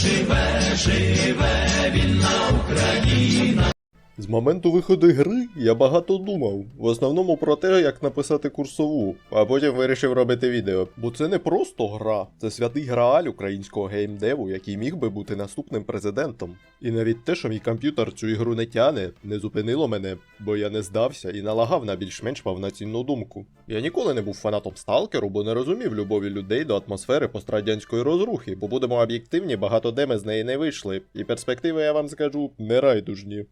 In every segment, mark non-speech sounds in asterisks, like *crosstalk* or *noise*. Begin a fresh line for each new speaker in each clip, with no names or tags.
живе, живе вільна Україна. З моменту виходу гри я багато думав. В основному про те, як написати курсову, а потім вирішив робити відео. Бо це не просто гра, це святий грааль українського геймдеву, який міг би бути наступним президентом. І навіть те, що мій комп'ютер цю ігру не тяне, не зупинило мене, бо я не здався і налагав на більш-менш повноцінну думку. Я ніколи не був фанатом сталкеру, бо не розумів любові людей до атмосфери пострадянської розрухи, бо будемо об'єктивні, багато де ми з неї не вийшли, і перспективи, я вам скажу, не райдужні.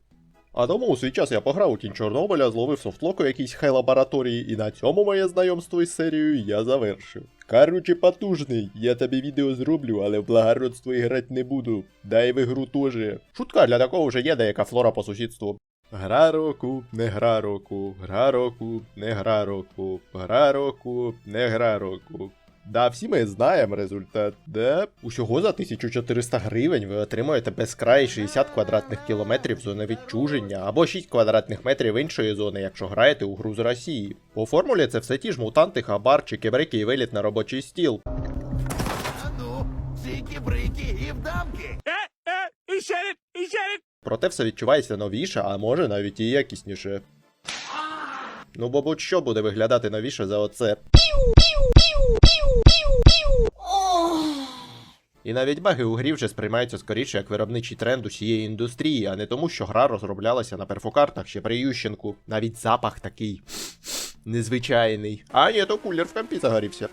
А тому у свій час я пограв у кінь Чорнобиля, зловив софтлок у якійсь хай лабораторії, і на цьому моє знайомство із серією я завершив. Короче, потужний, я тобі відео зроблю, але в благородство грати не буду. Дай в ігру теж. Шутка для такого вже є деяка флора по сусідству. Гра року, не гра року, гра року, не гра року, гра року, не гра року. Да, всі ми знаємо результат. Да? Усього за 1400 гривень ви отримуєте безкрай 60 квадратних кілометрів зони відчуження або 6 квадратних метрів іншої зони, якщо граєте у гру з Росії. По формулі це все ті ж мутанти, хабарчики, брики і виліт на робочий стіл.
А ну, сики-брики і в дамки.
Проте все відчувається новіше, а може навіть і якісніше. Ну бо будь-що буде виглядати новіше за оце. І навіть баги у грі вже сприймаються скоріше як виробничий тренд усієї індустрії, а не тому, що гра розроблялася на перфокартах ще при Ющенку. Навіть запах такий *sniffs* незвичайний. А ні, то кулер в компі загорівся.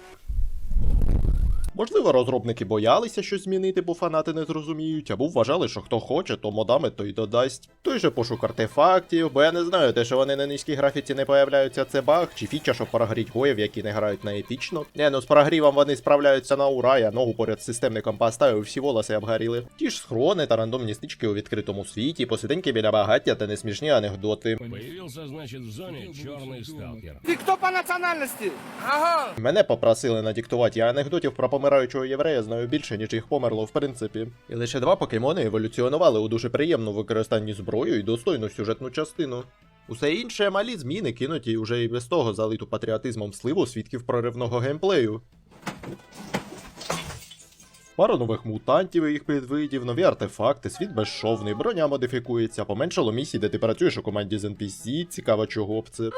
Можливо, розробники боялися щось змінити, бо фанати не зрозуміють, або вважали, що хто хоче, то модами то й додасть. Той же пошук артефактів, бо я не знаю, те, що вони на низькій графіці не появляються, це баг, чи фіча, щоб прогріть гоїв, які не грають на епічно. Не, ну з прогрівом вони справляються на ура, я ногу поряд з системником поставив, всі волоси обгоріли. Ті ж схрони та рандомні стички у відкритому світі, посиденьки біля багаття та несмішні анекдоти.
Появился, значит, в зоне черный сталкер.
Ты кто по национальности? Ага.
Мене попросили надіктувати, я анекдотів про помираючого єврея знаю більше, ніж їх померло в принципі. І лише два покемони еволюціонували у дуже приємну використанні зброю і достойну сюжетну частину. Усе інше малі зміни кинуті уже і без того залиту патріотизмом сливу свідків проривного геймплею. Пара нових мутантів і їх підвидів, нові артефакти, світ безшовний, броня модифікується, поменшало місій, де ти працюєш у команді з NPC, цікаво чого б це.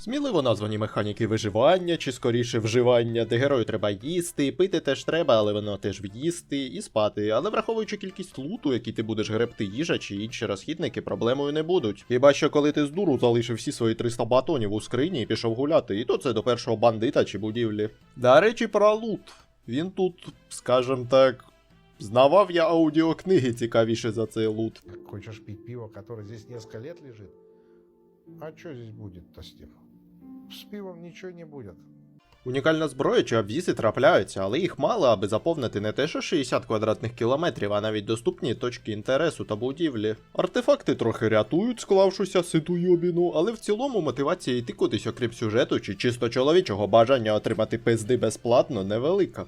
Сміливо названі механіки виживання, чи скоріше вживання, де герою треба їсти, пити теж треба, але воно теж в'їсти, і спати. Але враховуючи кількість луту, який ти будеш гребти їжа чи інші розхідники, проблемою не будуть. Хіба що коли ти з дуру залишив всі свої 300 батонів у скрині і пішов гуляти, і то це до першого бандита чи будівлі. До речі, про лут. Він тут, скажем так. Знавав я аудіокниги цікавіше за цей лут.
Хочешь пить пиво, которое здесь несколько лет лежит? А что здесь будет-то с? С півом нічого не буде.
Унікальна зброя чи обвіси трапляються, але їх мало, аби заповнити не те, що 60 квадратних кілометрів, а навіть доступні точки інтересу та будівлі. Артефакти трохи рятують, склавшуся ситу йобіну, але в цілому мотивація йти кудись, окрім сюжету чи чисто чоловічого бажання отримати пизди безплатно невелика.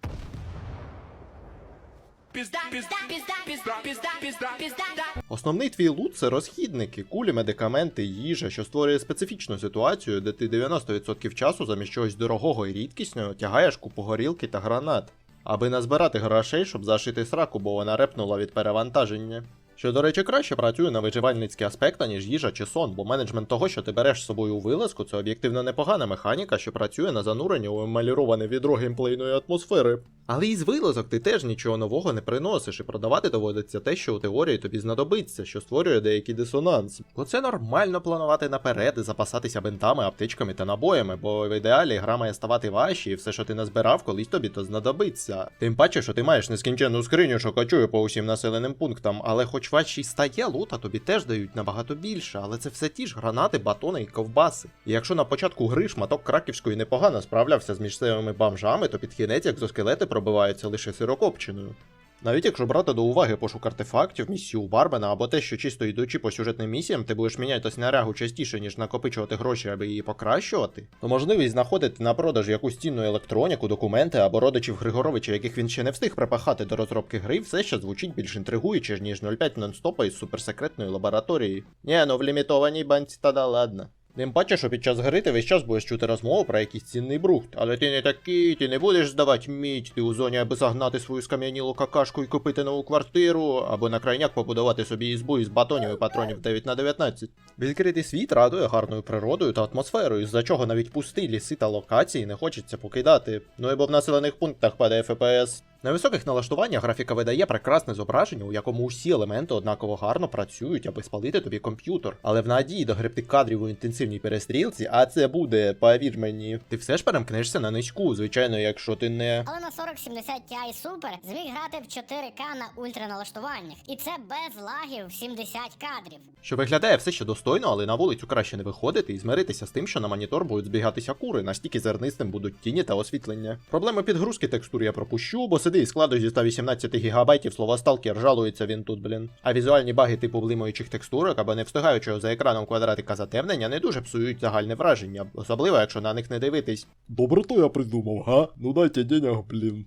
Основний твій лут це розхідники, кулі, медикаменти, їжа, що створює специфічну ситуацію, де ти 90% часу замість чогось дорогого і рідкісного тягаєш купу горілки та гранат, аби назбирати грошей, щоб зашити сраку, бо вона репнула від перевантаження. Що, до речі, краще працює на виживальницькі аспекти, ніж їжа чи сон, бо менеджмент того, що ти береш з собою у вилазку, це об'єктивно непогана механіка, що працює на занурення у емаліроване відро геймплейної атмосфери. Але із вилазок ти теж нічого нового не приносиш, і продавати доводиться те, що у теорії тобі знадобиться, що створює деякий дисонанс. Бо це нормально планувати наперед і запасатися бинтами, аптечками та набоями, бо в ідеалі гра має ставати важче, і все, що ти назбирав, колись тобі то знадобиться. Тим паче, що ти маєш нескінченну скриню, що качує по усім населеним пунктам, але хоч важчий стає лута, тобі теж дають набагато більше, але це все ті ж гранати, батони і ковбаси. І якщо на початку гри шматок краківської непогано справлявся з місцевими бомжами, то під кінець екзоскелети пробиваються лише сирокопченою. Навіть якщо брати до уваги пошук артефактів, місію Барбена або те, що чисто йдучи по сюжетним місіям, ти будеш міняти снарягу частіше, ніж накопичувати гроші, аби її покращувати, то можливість знаходити на продаж якусь цінну електроніку, документи або родичів Григоровича, яких він ще не встиг припахати до розробки гри, все ще звучить більш інтригуюче, ніж 0,5 нонстопа із суперсекретної лабораторії. Ні, ну в лімітованій банці та да ладно. Тим паче, що під час гри ти весь час будеш чути розмову про якийсь цінний брухт, але ти не такий, ти не будеш здавати мідь, ти у зоні, аби загнати свою скам'янілу какашку і купити нову квартиру, або на крайняк побудувати собі ізбу із батонів і патронів 9 на 19. Відкритий світ радує гарною природою та атмосферою, з-за чого навіть пусті ліси та локації не хочеться покидати. Ну і бо в населених пунктах падає ФПС. На високих налаштуваннях графіка видає прекрасне зображення, у якому усі елементи однаково гарно працюють, аби спалити тобі комп'ютер. Але в надії догребти кадрів у інтенсивній перестрілці, а це буде, повір мені, ти все ж перемкнешся на низьку, звичайно, якщо ти не.
Але на 4070 Ti Super зміг грати в 4К на ультраналаштуваннях. І це без лагів в 70 кадрів.
Що виглядає все ще достойно, але на вулицю краще не виходити і змиритися з тим, що на монітор будуть збігатися кури, настільки зернистим будуть тіні та освітлення. Проблеми підгрузки текстур я пропущу, бо сиди складу зі 118 ГБ слова сталкер, жалується він тут, блін. А візуальні баги типу блимаючих текстурок або не встигаючого за екраном квадратика затемнення не дуже псують загальне враження, особливо якщо на них не дивитись.
Доброту я придумав, га? Ну дайте денег, блін.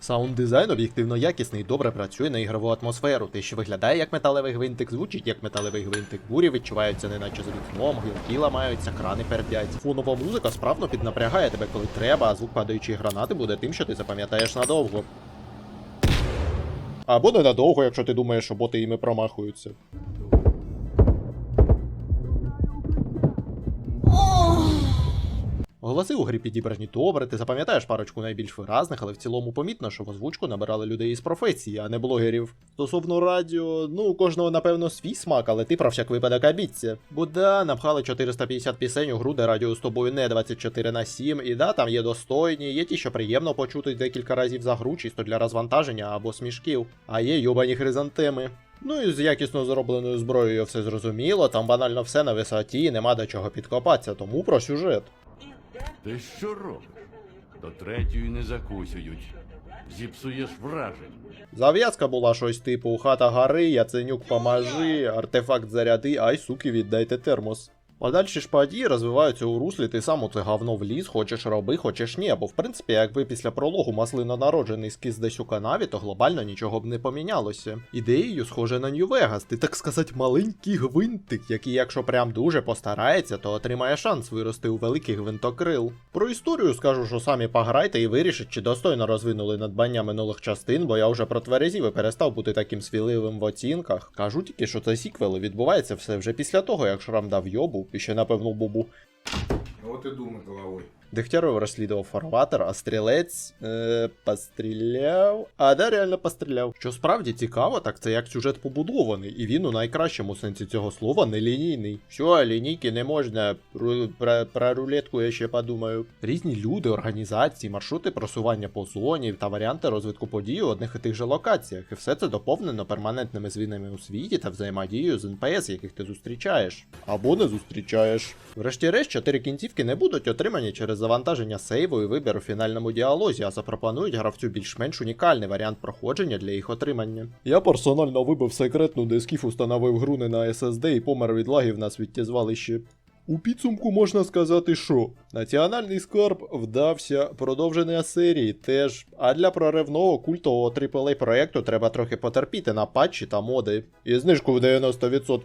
Саунд дизайн об'єктивно якісний, добре працює на ігрову атмосферу. Те, що виглядає як металевий гвинтик, звучить як металевий гвинтик. Бурі відчуваються неначе з вікном, гілки ламаються, крани пердять. Фонова музика справно піднапрягає тебе, коли треба, а звук падаючої гранати буде тим, що ти запам'ятаєш надовго. Або ненадовго, якщо ти думаєш, що боти іми промахуються. Голоси у грі підібрані добре, ти запам'ятаєш парочку найбільш виразних, але в цілому помітно, що в озвучку набирали людей із професії, а не блогерів. Стосовно радіо, ну у кожного напевно свій смак, але ти про всяк випадок обіця. Бо да, напхали 450 пісень у гру, де радіо з тобою не 24 на 7, і да, там є достойні, є ті, що приємно почути декілька разів за гру, чисто для розвантаження або смішків, а є йобані хризантеми. Ну і з якісно зробленою зброєю все зрозуміло, там банально все на висоті, нема до чого підкопатися, тому про сюжет.
Ти що робиш? До третьої не закусюють. Зіпсуєш враження.
Зав'язка була щось типу хата гори, Яценюк поможи, артефакт заряди, ай суки, віддайте термос. Подальші ж події розвиваються у руслі, ти сам у це говно вліз, хочеш роби, хочеш ні. Бо в принципі, якби після прологу маслина народжений скіз десь у канаві, то глобально нічого б не помінялося. Ідеєю схоже на Нью-Вегас, ти так сказати, маленький гвинтик, який, якщо прям дуже постарається, то отримає шанс вирости у великий гвинтокрил. Про історію скажу, що самі пограйте і вирішить, чи достойно розвинули надбання минулих частин, бо я вже про тверезів і перестав бути таким свіливим в оцінках. Кажу тільки, що це сіквел, і відбувається все вже після того, як Шрам дав йобу, і на певну бубу.
Вот и думай головой.
Дегтяров розслідував фарватер, а стрілець е, постріляв. А да, реально постріляв. Що справді цікаво, так це як сюжет побудований, і він у найкращому сенсі цього слова не лінійний. Що, лінійки не можна, Ру- про, про рулетку я ще подумаю. Різні люди, організації, маршрути просування по зоні та варіанти розвитку подій у одних і тих же локаціях. І все це доповнено перманентними змінами у світі та взаємодією з НПС, яких ти зустрічаєш. Або не зустрічаєш. Врешті-решт, чотири кінцівки не будуть отримані через завантаження сейву і вибір у фінальному діалозі, а запропонують гравцю більш-менш унікальний варіант проходження для їх отримання.
Я персонально вибив секретну, де скіф установив гру не на SSD і помер від лагів на світтєзвалищі. У підсумку можна сказати, що національний скарб вдався, продовження серії теж. А для проривного культового AAA проекту треба трохи потерпіти на патчі та моди. І знижку в 90%